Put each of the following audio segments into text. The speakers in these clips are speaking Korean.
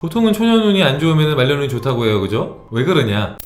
보통은 초년 운이 안 좋으면 말년 운이 좋다고 해요, 그죠? 왜 그러냐?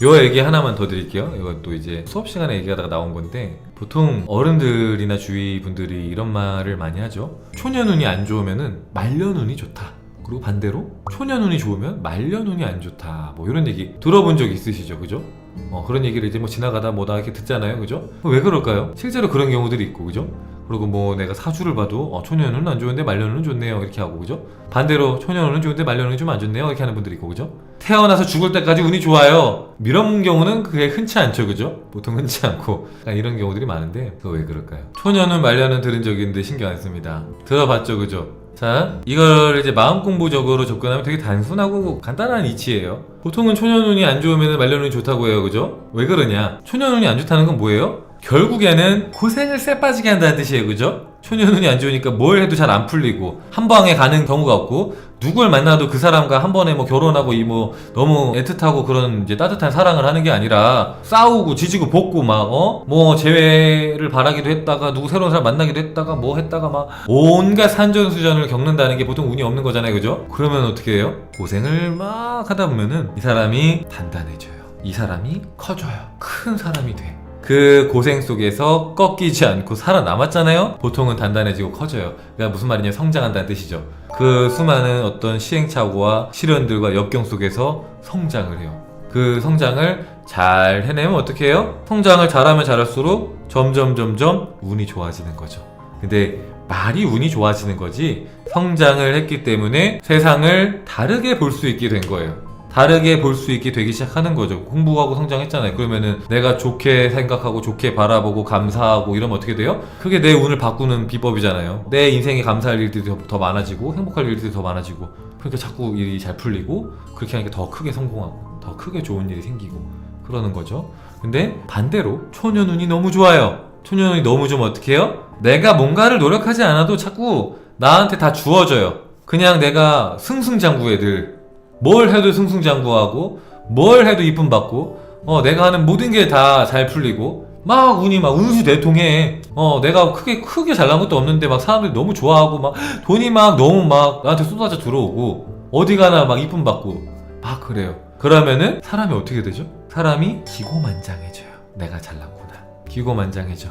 요 얘기 하나만 더 드릴게요. 이것도 이제 수업 시간에 얘기하다가 나온 건데 보통 어른들이나 주위 분들이 이런 말을 많이 하죠. 초년 운이 안 좋으면은 말년 운이 좋다. 그리고 반대로 초년 운이 좋으면 말년 운이 안 좋다. 뭐 이런 얘기 들어본 적 있으시죠, 그죠? 어, 그런 얘기를 이제 뭐 지나가다 뭐다 이렇게 듣잖아요, 그죠? 왜 그럴까요? 실제로 그런 경우들이 있고, 그죠? 그리고 뭐 내가 사주를 봐도 어, 초년은 안 좋은데 말년은 좋네요 이렇게 하고 그죠? 반대로 초년은 좋은데 말년은 좀 안 좋네요 이렇게 하는 분들이 있고 그죠? 태어나서 죽을 때까지 운이 좋아요 이런 경우는 그게 흔치 않죠 그죠? 보통 흔치 않고 이런 경우들이 많은데 그거 왜 그럴까요? 초년은 말년은 들은 적이 있는데 신경 안 씁니다 들어봤죠 그죠? 자, 이걸 이제 마음 공부적으로 접근하면 되게 단순하고 간단한 이치예요. 보통은 초년운이 안 좋으면 말년운이 좋다고 해요, 그죠? 왜 그러냐? 초년운이 안 좋다는 건 뭐예요? 결국에는 고생을 쎄 빠지게 한다는 뜻이에요, 그죠? 초년운이 안 좋으니까 뭘 해도 잘 안 풀리고 한 방에 가는 경우가 없고 누굴 만나도 그 사람과 한 번에 뭐 결혼하고 이 뭐 너무 애틋하고 그런 이제 따뜻한 사랑을 하는 게 아니라 싸우고 지지고 볶고 막 어 뭐 재회를 바라기도 했다가 누구 새로운 사람 만나기도 했다가 뭐 했다가 막 온갖 산전수전을 겪는다는 게 보통 운이 없는 거잖아요, 그죠? 그러면 어떻게 해요? 고생을 막 하다 보면은 이 사람이 단단해져요. 이 사람이 커져요. 큰 사람이 돼. 그 고생 속에서 꺾이지 않고 살아남았잖아요? 보통은 단단해지고 커져요. 그러니까 무슨 말이냐, 성장한다는 뜻이죠. 그 수많은 어떤 시행착오와 시련들과 역경 속에서 성장을 해요. 그 성장을 잘 해내면 어떻게 해요? 성장을 잘하면 잘할수록 점점 점점 운이 좋아지는 거죠. 근데 말이 운이 좋아지는 거지 성장을 했기 때문에 세상을 다르게 볼 수 있게 된 거예요. 다르게 볼 수 있게 되기 시작하는 거죠. 공부하고 성장했잖아요. 그러면은 내가 좋게 생각하고 좋게 바라보고 감사하고 이러면 어떻게 돼요? 그게 내 운을 바꾸는 비법이잖아요. 내 인생에 감사할 일들이 더, 더 많아지고 행복할 일들이 더 많아지고 그러니까 자꾸 일이 잘 풀리고 그렇게 하니까 더 크게 성공하고 더 크게 좋은 일이 생기고 그러는 거죠. 근데 반대로 초년 운이 너무 좋아요. 초년 운이 너무 좋으면 어떻게 해요? 내가 뭔가를 노력하지 않아도 자꾸 나한테 다 주어져요. 그냥 내가 승승장구해 늘 뭘 해도 승승장구하고 뭘 해도 이쁨 받고 어 내가 하는 모든 게 다 잘 풀리고 막 운이 막 운수 대통해. 어 내가 크게 크게 잘난 것도 없는데 막 사람들이 너무 좋아하고 막 돈이 막 너무 막 나한테 쏟아져 들어오고 어디 가나 막 이쁨 받고 막 그래요. 그러면은 사람이 어떻게 되죠? 사람이 기고만장해져요. 내가 잘났구나 기고만장해져.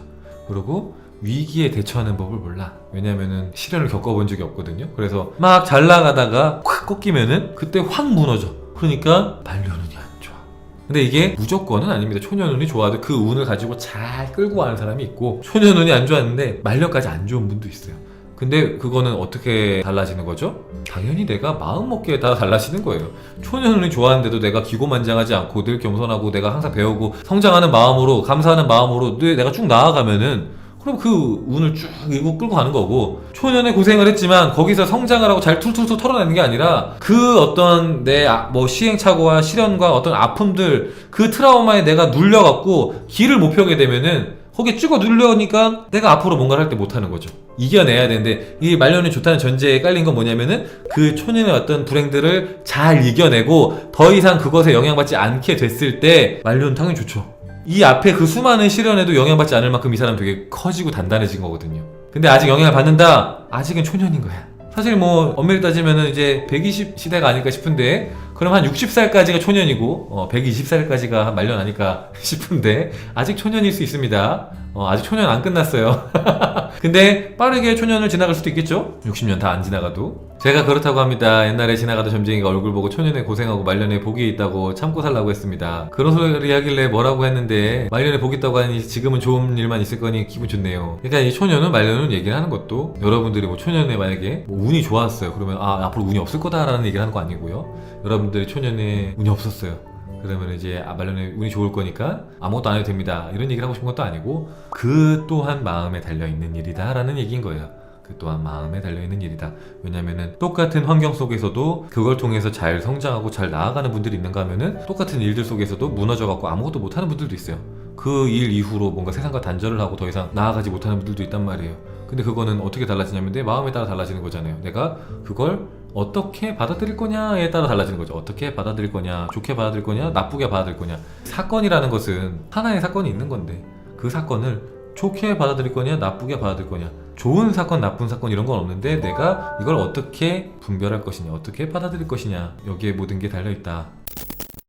그리고 위기에 대처하는 법을 몰라. 왜냐면은 시련을 겪어본 적이 없거든요. 그래서 막 잘 나가다가 확 꺾이면은 그때 확 무너져. 그러니까 말년운이 안 좋아. 근데 이게 무조건은 아닙니다. 초년운이 좋아도 그 운을 가지고 잘 끌고 가는 사람이 있고 초년운이 안 좋았는데 말년까지 안 좋은 분도 있어요. 근데 그거는 어떻게 달라지는 거죠? 당연히 내가 마음 먹기에 따라 달라지는 거예요. 초년운이 좋아하는데도 내가 기고만장하지 않고 늘 겸손하고 내가 항상 배우고 성장하는 마음으로 감사하는 마음으로 늘 내가 쭉 나아가면은 그럼 그 운을 쭉 이고 끌고 가는 거고 초년에 고생을 했지만 거기서 성장을 하고 잘 툴툴툴 털어내는 게 아니라 그 어떤 내 뭐 시행착오와 시련과 어떤 아픔들 그 트라우마에 내가 눌려갖고 길을 못 펴게 되면은 거기에 찍어 눌려니까 내가 앞으로 뭔가를 할 때 못하는 거죠. 이겨내야 되는데 이 말년이 좋다는 전제에 깔린 건 뭐냐면은 그 초년의 어떤 불행들을 잘 이겨내고 더 이상 그것에 영향받지 않게 됐을 때 말년은 당연히 좋죠. 이 앞에 그 수많은 시련에도 영향받지 않을 만큼 이 사람 되게 커지고 단단해진 거거든요. 근데 아직 영향을 받는다? 아직은 초년인 거야. 사실 뭐 엄밀히 따지면은 이제 120 시대가 아닐까 싶은데 그럼 한 60살까지가 초년이고 어 120살까지가 말년 아닐까 싶은데 아직 초년일 수 있습니다. 어 아직 초년 안 끝났어요. 근데 빠르게 초년을 지나갈 수도 있겠죠? 60년 다 안 지나가도. 제가 그렇다고 합니다. 옛날에 지나가던 점쟁이가 얼굴 보고 초년에 고생하고 말년에 복이 있다고 참고 살라고 했습니다. 그런 소리 하길래 뭐라고 했는데 말년에 복이 있다고 하니 지금은 좋은 일만 있을 거니 기분 좋네요. 그러니까 이 초년은 말년은 얘기를 하는 것도 여러분들이 뭐 초년에 만약에 뭐 운이 좋았어요. 그러면 아 앞으로 운이 없을 거다라는 얘기를 하는 거 아니고요. 여러분들이 초년에 운이 없었어요. 그러면 이제 아, 말년에 운이 좋을 거니까 아무것도 안 해도 됩니다. 이런 얘기를 하고 싶은 것도 아니고 그 또한 마음에 달려 있는 일이다라는 얘기인 거예요. 그 또한 마음에 달려 있는 일이다. 왜냐면은 똑같은 환경 속에서도 그걸 통해서 잘 성장하고 잘 나아가는 분들이 있는가 하면은 똑같은 일들 속에서도 무너져 갖고 아무것도 못 하는 분들도 있어요. 그 일 이후로 뭔가 세상과 단절을 하고 더 이상 나아가지 못하는 분들도 있단 말이에요. 근데 그거는 어떻게 달라지냐면 내 마음에 따라 달라지는 거잖아요. 내가 그걸 어떻게 받아들일 거냐에 따라 달라지는 거죠. 어떻게 받아들일 거냐, 좋게 받아들일 거냐, 나쁘게 받아들일 거냐. 사건이라는 것은 하나의 사건이 있는 건데 그 사건을 좋게 받아들일 거냐, 나쁘게 받아들일 거냐. 좋은 사건, 나쁜 사건 이런 건 없는데 내가 이걸 어떻게 분별할 것이냐, 어떻게 받아들일 것이냐 여기에 모든 게 달려 있다.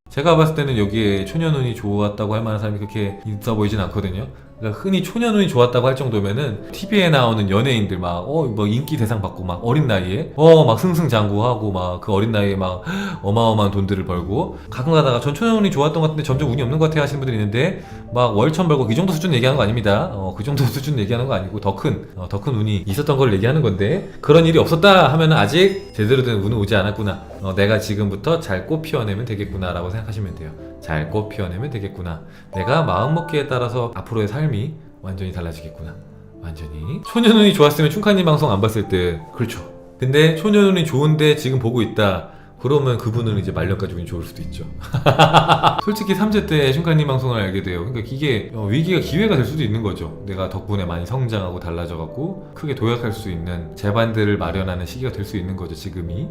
제가 봤을 때는 여기에 초년운이 좋았다고 할 만한 사람이 그렇게 있어 보이진 않거든요. 그러니까 흔히 초년운이 좋았다고 할 정도면은 TV에 나오는 연예인들 막 어 뭐 인기 대상 받고 막 어린 나이에 어 막 승승장구하고 막 그 어린 나이에 막 어마어마한 돈들을 벌고 가끔 가다가 전 초년운이 좋았던 것 같은데 점점 운이 없는 것 같아 하시는 분들이 있는데 막 월천 벌고 이 정도 수준 얘기하는 거 아닙니다. 어, 그 정도 수준 얘기하는 거 아니고 더 큰 더큰 운이 있었던 걸 얘기하는 건데 그런 일이 없었다 하면은 아직 제대로 된 운은 오지 않았구나. 어, 내가 지금부터 잘 꽃 피워내면 되겠구나라고 생각하시면 돼요. 잘 꽃 피워내면 되겠구나. 내가 마음 먹기에 따라서 앞으로의 삶이 완전히 달라지겠구나. 완전히. 초년운이 좋았으면 충카님 방송 안 봤을 때 그렇죠. 근데 초년운이 좋은데 지금 보고 있다. 그러면 그분은 이제 말년까지 운이 좋을 수도 있죠. 솔직히 3제 때 슌카님 방송을 알게 돼요. 그러니까 이게 어, 위기가 기회가 될 수도 있는 거죠. 내가 덕분에 많이 성장하고 달라져갖고 크게 도약할 수 있는 재반들을 마련하는 시기가 될 수 있는 거죠. 지금이.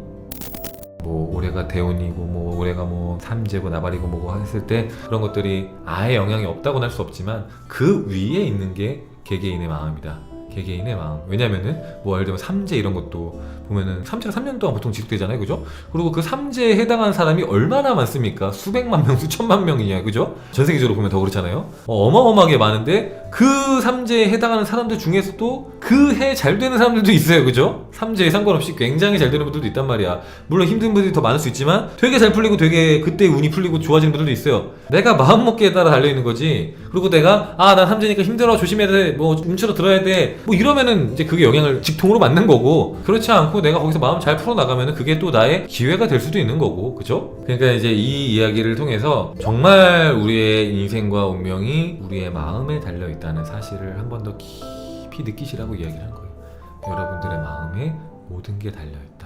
뭐 올해가 대운이고 뭐 올해가 뭐 삼재고 나발이고 뭐고 했을 때 그런 것들이 아예 영향이 없다고는 할 수 없지만 그 위에 있는 게 개개인의 마음이다. 개개인의 마음. 왜냐면은 뭐 예를 들면 삼재 이런 것도 보면은 삼재가 3년 동안 보통 지속되잖아요. 그죠? 그리고 그 삼재에 해당하는 사람이 얼마나 많습니까? 수백만 명, 수천만 명이냐. 그죠? 전 세계적으로 보면 더 그렇잖아요. 어, 어마어마하게 많은데 그 삼재에 해당하는 사람들 중에서도 그 해 잘 되는 사람들도 있어요. 그죠? 삼재에 상관없이 굉장히 잘 되는 분들도 있단 말이야. 물론 힘든 분들이 더 많을 수 있지만 되게 잘 풀리고 되게 그때 운이 풀리고 좋아지는 분들도 있어요. 내가 마음 먹기에 따라 달려 있는 거지. 그리고 내가 아, 난 삼재니까 힘들어. 조심해야 돼. 뭐 움츠러 들어야 돼. 뭐 이러면은 이제 그게 영향을 직통으로 받는 거고. 그렇지 않고 내가 거기서 마음 잘 풀어 나가면은 그게 또 나의 기회가 될 수도 있는 거고. 그죠? 그러니까 이제 이 이야기를 통해서 정말 우리의 인생과 운명이 우리의 마음에 달려 있다는 사실을 한 번 더 깊이 느끼시라고 이야기를 한 거예요. 여러분들의 마음에 모든 게 달려 있다.